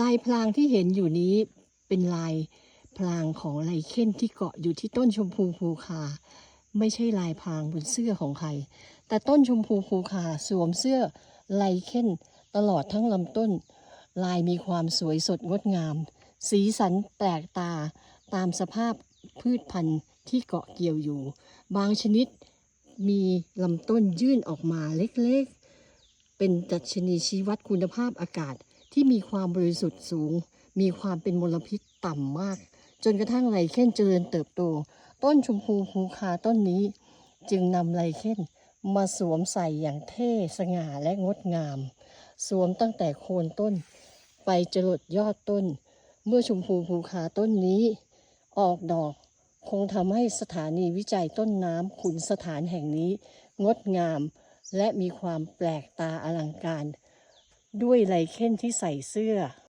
ลายพรางที่เห็นอยู่นี้เป็นลายพรางของไลเคนที่เกาะอยู่ที่ต้นชมพูภูคา ไม่ใช่ลายพรางบนเสื้อของใคร แต่ต้นชมพูภูคาสวมเสื้อไลเคนตลอดทั้งลำต้น ลายมีความสวยสดงดงาม สีสันแปลกตาตามสภาพพืชพันธุ์ที่เกาะเกี่ยวอยู่ บางชนิดมีลำต้นยื่นออกมาเล็กๆ เป็นดัชนีชี้วัดคุณภาพอากาศ ที่มีความบริสุทธิ์สูง มีความเป็นมลพิษต่ำมาก จนกระทั่งไลเคนเจริญเติบโต ต้นชมพูภูคาต้นนี้ จึงนำไลเคนมาสวมใส่อย่างเท่สง่าและงดงาม สวมตั้งแต่โคนต้น ไปจรดยอดต้น เมื่อชมพูภูคาต้นนี้ ออกดอกคงทำให้สถานีวิจัยต้นน้ำขุนสถานแห่งนี้ งดงาม และมีความแปลกตาอลังการ ด้วยไลเคนที่ใส่เสื้อ